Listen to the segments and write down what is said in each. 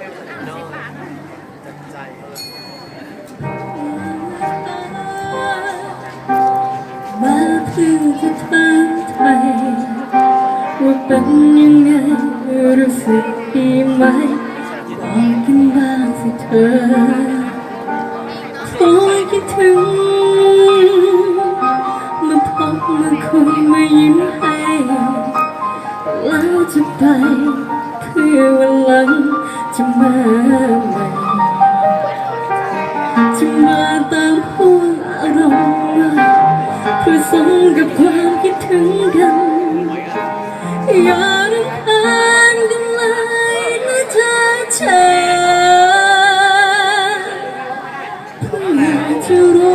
มร็วาดนอกัดใจเขอไทยว่าเป็นยังไงรู้สึกดีไหมบอกกันบ้างสิเธอคอยคิดถึง จะมาใหม่จะมาตามห่วงอารมณ์มาเพื่อสมกับความคิดถึงกันอย่ารำคาญกันเลยนะเธอเธอเพื่ออยากจะรู้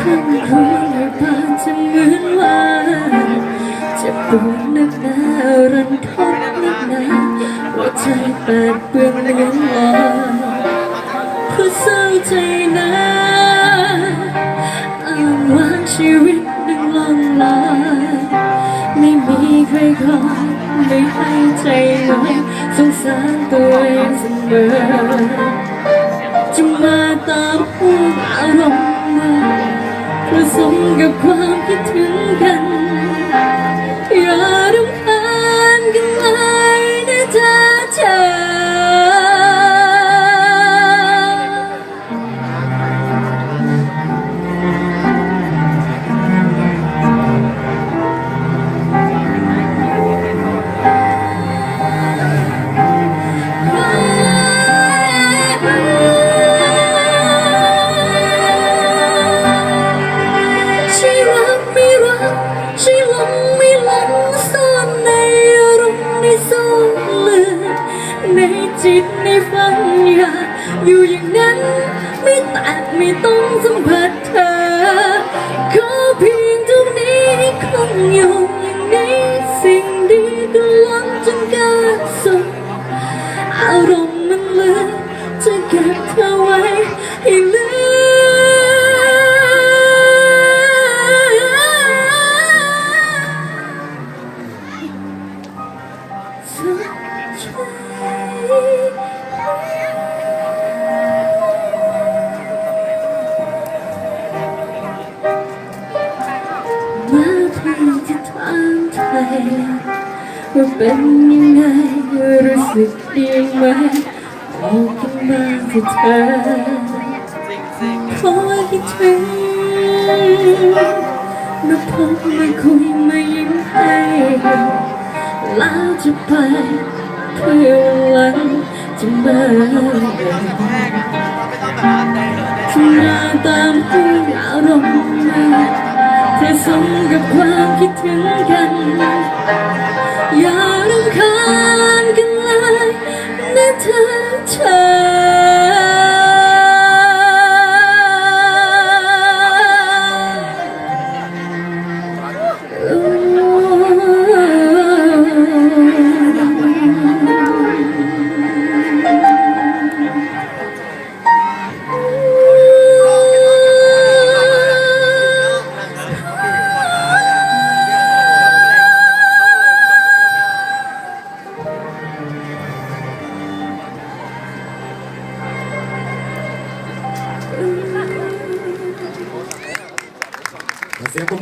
คำพูดในปากจะเหมือนว่าเจ็บปวดนักหนารันทด นักหนาใจแปดเปื้อนเลือนลอยเพราะเศร้าใจนะอ้างว้างชีวิตนึงลองลอยไม่มีใครคอยไม่ให้ใจลอยสงสารตัวเองเสมอจะมาตามห่วงอารมณ์มาผสมกับความคิดถึงกัน จิตในฝันอยากอยู่อย่างนั้น ไม่แตะไม่ต้องสัมผัสเธอขอเพียงท่านี้คงอยู่อย่างนี้สิ่งดีก็ล้นจนเกินสุดอารมณ์มันเลือจะเก็บเธอไว้ให้เลือสักใจมาเพื่อจะถามไทยว่าเป็นยังไงรู้สึกดีไหมบอกกันมาสิเธอขอคิดถึงมาพบมาคุยมายิ้มให้แล้วจะไป คือวันจะมาจะมาตามที่อารมณ์มาเธอสมกับความคิดถึงกัน sea como